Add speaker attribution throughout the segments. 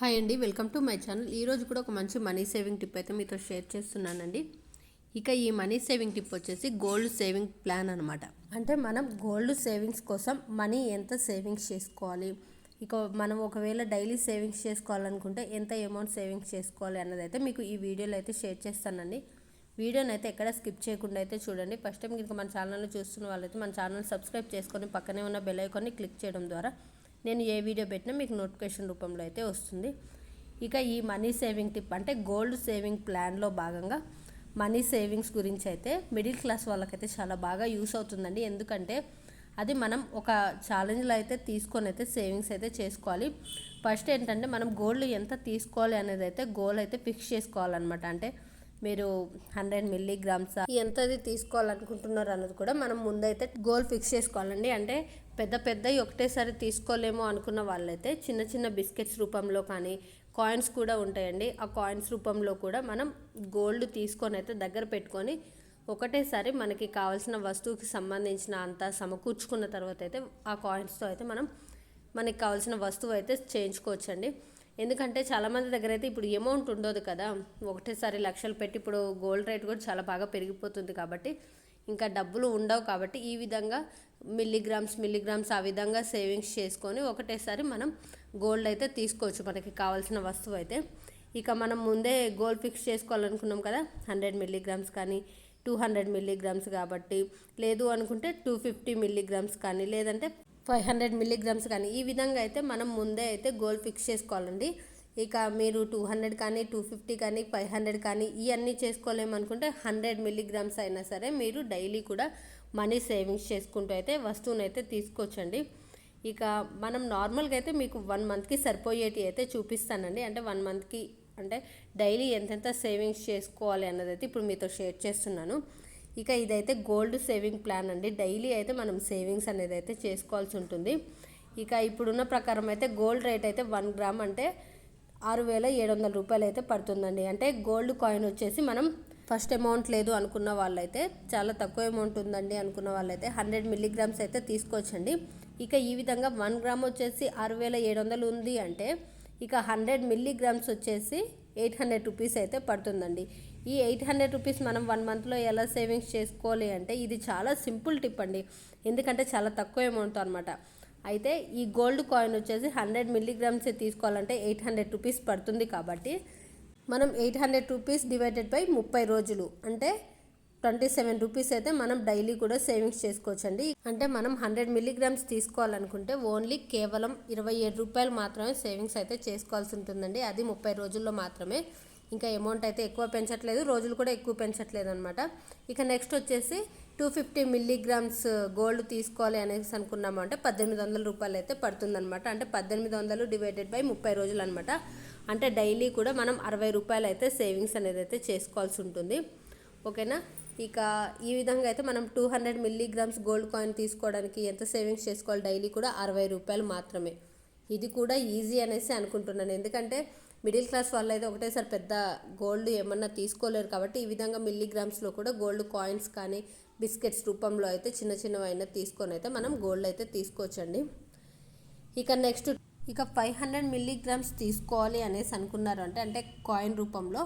Speaker 1: Hi అండి welcome to my channel. ఈరోజు కూడా ఒక మంచి మనీ సేవింగ్ టిప్ అయితే మీతో షేర్ చేస్తున్నానండి. ఇక ఈ మనీ సేవింగ్ టిప్ వచ్చేసి గోల్డ్ సేవింగ్ ప్లాన్ అనమాట అంటే మనం గోల్డ్ సేవింగ్స్ కోసం మనీ ఎంత సేవింగ్స్ చేసుకోవాలి? ఇక మనం ఒకవేళ డైలీ సేవింగ్స్ చేసుకోవాలనుకుంటే ఎంత అమౌంట్ సేవింగ్స్ చేసుకోవాలి అన్నది అయితే మీకు ఈ వీడియోలో అయితే షేర్ చేస్తానండి. వీడియోని అయితే ఎక్కడ స్కిప్ చేయకుండా అయితే చూడండి. ఫస్ట్ టైం కనుక మన ఛానల్లో చూస్తున్న వాళ్ళైతే మన ఛానల్ సబ్స్క్రైబ్ చేసుకొని పక్కనే ఉన్న బెల్ ఐకాన్ని క్లిక్ చేయడం ద్వారా నేను ఏ వీడియో పెట్టినా మీకు నోటిఫికేషన్ రూపంలో అయితే వస్తుంది. ఇక ఈ మనీ సేవింగ్ టిప్ అంటే గోల్డ్ సేవింగ్ ప్లాన్లో భాగంగా మనీ సేవింగ్స్ గురించి అయితే మిడిల్ క్లాస్ వాళ్ళకైతే చాలా బాగా యూస్ అవుతుందండి. ఎందుకంటే అది మనం ఒక ఛాలెంజ్లో అయితే తీసుకొని అయితే సేవింగ్స్ అయితే చేసుకోవాలి. ఫస్ట్ ఏంటంటే మనం గోల్డ్ ఎంత తీసుకోవాలి అనేది అయితే గోల్ అయితే ఫిక్స్ చేసుకోవాలన్నమాట. అంటే మీరు హండ్రెడ్ మిల్లీగ్రామ్స్ ఎంతది తీసుకోవాలనుకుంటున్నారు అన్నది కూడా మనం ముందైతే గోల్ ఫిక్స్ చేసుకోవాలండి. అంటే పెద్ద పెద్దవి ఒకటేసారి తీసుకోలేమో అనుకున్న వాళ్ళైతే చిన్న చిన్న బిస్కెట్స్ రూపంలో కానీ కాయిన్స్ కూడా ఉంటాయండి. ఆ కాయిన్స్ రూపంలో కూడా మనం గోల్డ్ తీసుకొని అయితే దగ్గర పెట్టుకొని ఒకటేసారి మనకి కావాల్సిన వస్తువుకి సంబంధించిన అంత సమకూర్చుకున్న తర్వాత అయితే ఆ కాయిన్స్తో అయితే మనం మనకి కావాల్సిన వస్తువు అయితే చేయించుకోవచ్చండి. ఎందుకంటే చాలామంది దగ్గర అయితే ఇప్పుడు అమౌంట్ ఉండదు కదా. ఒకటేసారి లక్షలు పెట్టి ఇప్పుడు గోల్డ్ రేట్ కూడా చాలా బాగా పెరిగిపోతుంది కాబట్టి ఇంకా డబ్బులు ఉండవు కాబట్టి ఈ విధంగా మిల్లీగ్రామ్స్ మిల్లీగ్రామ్స్ ఆ విధంగా సేవింగ్స్ చేసుకొని ఒకటేసారి మనం గోల్డ్ అయితే తీసుకోవచ్చు మనకి కావాల్సిన వస్తువు అయితే. ఇక మనం ముందే గోల్డ్ ఫిక్స్ చేసుకోవాలనుకున్నాం కదా. హండ్రెడ్ మిల్లీగ్రామ్స్ కానీ టూ హండ్రెడ్ మిల్లీగ్రామ్స్ కాబట్టి లేదు అనుకుంటే టూ ఫిఫ్టీ మిల్లీగ్రామ్స్ కానీ లేదంటే ఫైవ్ హండ్రెడ్ మిల్లీగ్రామ్స్ కానీ ఈ విధంగా అయితే మనం ముందే అయితే గోల్ ఫిక్స్ చేసుకోవాలండి. ఇక మీరు టూ హండ్రెడ్ కానీ టూ ఫిఫ్టీ కానీ ఫైవ్ హండ్రెడ్ కానీ ఇవన్నీ చేసుకోలేమనుకుంటే హండ్రెడ్ మిల్లీగ్రామ్స్ అయినా సరే మీరు డైలీ కూడా మనీ సేవింగ్స్ చేసుకుంటూ అయితే వస్తువుని అయితే తీసుకోవచ్చండి. ఇక మనం నార్మల్గా అయితే మీకు వన్ మంత్కి సరిపోయేటి అయితే చూపిస్తానండి. అంటే వన్ మంత్కి అంటే డైలీ ఎంతెంత సేవింగ్స్ చేసుకోవాలి అన్నది అయితే ఇప్పుడు మీతో షేర్ చేస్తున్నాను. ఇక ఇదైతే గోల్డ్ సేవింగ్ ప్లాన్ అండి. డైలీ అయితే మనం సేవింగ్స్ అనేది అయితే చేసుకోవాల్సి ఉంటుంది. ఇక ఇప్పుడున్న ప్రకారం అయితే గోల్డ్ రేట్ అయితే వన్ గ్రామ్ అంటే ఆరు వేల ఏడు వందల రూపాయలు అయితే పడుతుందండి. అంటే గోల్డ్ కాయిన్ వచ్చేసి మనం ఫస్ట్ అమౌంట్ లేదు అనుకున్న వాళ్ళైతే చాలా తక్కువ అమౌంట్ ఉందండి అనుకున్న వాళ్ళైతే హండ్రెడ్ మిల్లీగ్రామ్స్ అయితే తీసుకోవచ్చండి. ఇక ఈ విధంగా వన్ గ్రామ్ వచ్చేసి ఆరు వేల ఏడు వందలు ఉంది అంటే ఇక హండ్రెడ్ మిల్లీగ్రామ్స్ వచ్చేసి ఎయిట్ హండ్రెడ్ రూపీస్ అయితే పడుతుందండి. ఈ ఎయిట్ హండ్రెడ్ రూపీస్ మనం వన్ మంత్లో ఎలా సేవింగ్స్ చేసుకోవాలి అంటే ఇది చాలా సింపుల్ టిప్ అండి. ఎందుకంటే చాలా తక్కువ అమౌంట్ అనమాట అయితే ఈ గోల్డ్ కాయిన్ వచ్చేసి హండ్రెడ్ మిల్లీగ్రామ్స్ తీసుకోవాలంటే ఎయిట్ హండ్రెడ్ రూపీస్ పడుతుంది కాబట్టి మనం eight hundred rupees divided by ముప్పై రోజులు అంటే ట్వంటీ సెవెన్ రూపీస్ అయితే మనం డైలీ కూడా సేవింగ్స్ చేసుకోవచ్చండి. అంటే మనం హండ్రెడ్ మిల్లీగ్రామ్స్ తీసుకోవాలనుకుంటే ఓన్లీ కేవలం ఇరవై ఏడు రూపాయలు మాత్రమే సేవింగ్స్ అయితే చేసుకోవాల్సి ఉంటుందండి. అది ముప్పై రోజుల్లో మాత్రమే. ఇంకా అమౌంట్ అయితే ఎక్కువ పెంచట్లేదు. రోజులు కూడా ఎక్కువ పెంచట్లేదు అనమాట ఇక నెక్స్ట్ వచ్చేసి టూ ఫిఫ్టీ మిల్లీగ్రామ్స్ గోల్డ్ తీసుకోవాలి అనేసి అనుకున్నాము అంటే పద్దెనిమిది వందల రూపాయలు అయితే పడుతుందన్నమాట. అంటే పద్దెనిమిది వందలు డివైడెడ్ బై ముప్పై రోజులు అనమాట అంటే డైలీ కూడా మనం అరవై రూపాయలు అయితే సేవింగ్స్ అనేది అయితే చేసుకోవాల్సి ఉంటుంది. ఓకేనా? ఇక ఈ విధంగా అయితే మనం two hundred milligrams gold coin తీసుకోవడానికి ఎంత సేవింగ్స్ చేసుకోవాలి డైలీ కూడా అరవై రూపాయలు మాత్రమే. ఇది కూడా ఈజీ అనేసి అనుకుంటున్నాను. ఎందుకంటే మిడిల్ క్లాస్ వాళ్ళు అయితే ఒకటేసారి పెద్ద గోల్డ్ ఏమన్నా తీసుకోలేరు కాబట్టి ఈ విధంగా మిల్లీగ్రామ్స్లో కూడా గోల్డ్ కాయిన్స్ కానీ బిస్కెట్స్ రూపంలో అయితే చిన్న చిన్నవైనా తీసుకొని అయితే మనం గోల్డ్ అయితే తీసుకోవచ్చండి. ఇక నెక్స్ట్ ఇక ఫైవ్ హండ్రెడ్ మిల్లీగ్రామ్స్ తీసుకోవాలి అనేసి అనుకున్నారు అంటే అంటే కాయిన్ రూపంలో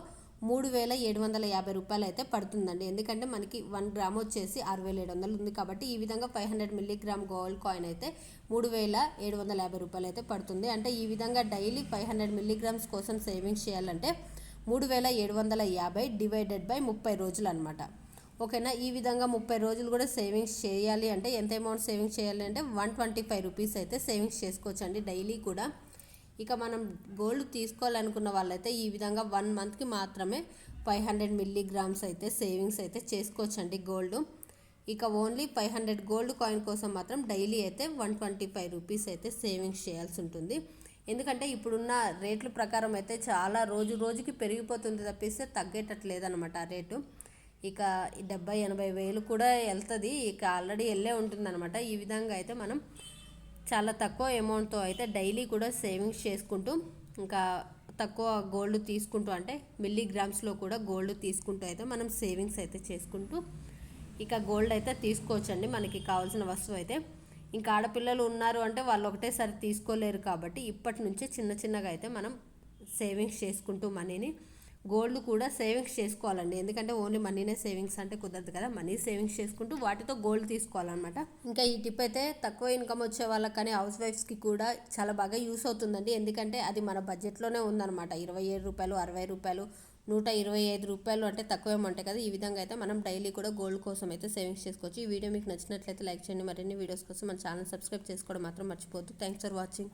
Speaker 1: మూడు వేల ఏడు వందల యాభై రూపాయలు అయితే పడుతుందండి. ఎందుకంటే మనకి వన్ గ్రామ్ వచ్చేసి ఆరు వేల ఏడు వందలు ఉంది కాబట్టి ఈ విధంగా five hundred milligram gold coin అయితే మూడు వేల ఏడు వందల యాభై రూపాయలు అయితే పడుతుంది. అంటే ఈ విధంగా డైలీ ఫైవ్ హండ్రెడ్ మిల్లీగ్రామ్స్ కోసం సేవింగ్స్ చేయాలంటే మూడు వేల ఏడు వందల యాభై డివైడెడ్ బై ముప్పై రోజులు అనమాట ఓకేనా? ఈ విధంగా ముప్పై రోజులు కూడా సేవింగ్స్ చేయాలి అంటే ఎంత అమౌంట్ సేవింగ్స్ చేయాలి అంటే వన్ ట్వంటీ ఫైవ్ రూపీస్ అయితే సేవింగ్స్ చేసుకోవచ్చండి డైలీ కూడా. ఇక మనం గోల్డ్ తీసుకోవాలనుకున్న వాళ్ళైతే ఈ విధంగా వన్ మంత్కి మాత్రమే ఫైవ్ హండ్రెడ్ మిల్లీగ్రామ్స్ అయితే సేవింగ్స్ అయితే చేసుకోవచ్చండి గోల్డ్. ఇక only five hundred gold coin కోసం మాత్రం డైలీ అయితే వన్ ట్వంటీ ఫైవ్ రూపీస్ అయితే సేవింగ్స్ చేయాల్సి ఉంటుంది. ఎందుకంటే ఇప్పుడున్న రేట్ల ప్రకారం అయితే చాలా రోజు రోజుకి పెరిగిపోతుంది తప్పిస్తే తగ్గేటట్లేదనమాట ఆ రేటు. ఇక డెబ్బై ఎనభై వేలు కూడా వెళ్తుంది. ఇక ఆల్రెడీ వెళ్ళే ఉంటుందన్నమాట. ఈ విధంగా అయితే మనం చాలా తక్కువ అమౌంట్తో అయితే డైలీ కూడా సేవింగ్స్ చేసుకుంటూ ఇంకా తక్కువ గోల్డ్ తీసుకుంటూ అంటే మిల్లీగ్రామ్స్లో కూడా గోల్డ్ తీసుకుంటూ అయితే మనం సేవింగ్స్ అయితే చేసుకుంటూ ఇక గోల్డ్ అయితే తీసుకోవచ్చండి మనకి కావాల్సిన వస్తువు అయితే. ఇంకా ఆడపిల్లలు ఉన్నారు అంటే వాళ్ళు ఒకటేసారి తీసుకోలేరు కాబట్టి ఇప్పటి నుంచే చిన్న చిన్నగా అయితే మనం సేవింగ్స్ చేసుకుంటూ మనీని గోల్డ్ కూడా సేవింగ్స్ చేసుకోవాలండి. ఎందుకంటే ఓన్లీ మనీనే సేవింగ్స్ అంటే కుదరదు కదా. మనీ సేవింగ్స్ చేసుకుంటూ వాటితో గోల్డ్ తీసుకోవాలన్నమాట. ఇంకా ఈ టిప్ అయితే తక్కువ ఇన్కమ్ వచ్చే వాళ్ళకి కానీ హౌస్ వైఫ్స్కి కూడా చాలా బాగా యూస్ అవుతుందండి. ఎందుకంటే అది మన బడ్జెట్లోనే ఉందన్నమాట. ఇరవై ఏడు రూపాయలు అరవై రూపాయలు నూట ఇరవై ఐదు రూపాయలు అంటే తక్కువ ఉంటాయి కదా. ఈ విధంగా అయితే మనం డైలీ కూడా గోల్డ్ కోసం అయితే సేవింగ్స్ చేసుకోవచ్చు. ఈ వీడియో మీకు నచ్చినట్లయితే లైక్ చేయండి. మరిన్ని వీడియోస్ కోసం మన ఛానల్ సబ్స్క్రైబ్ చేసుకోవడం మాత్రం మర్చిపోద్దు థ్యాంక్స్ ఫర్ వాచింగ్.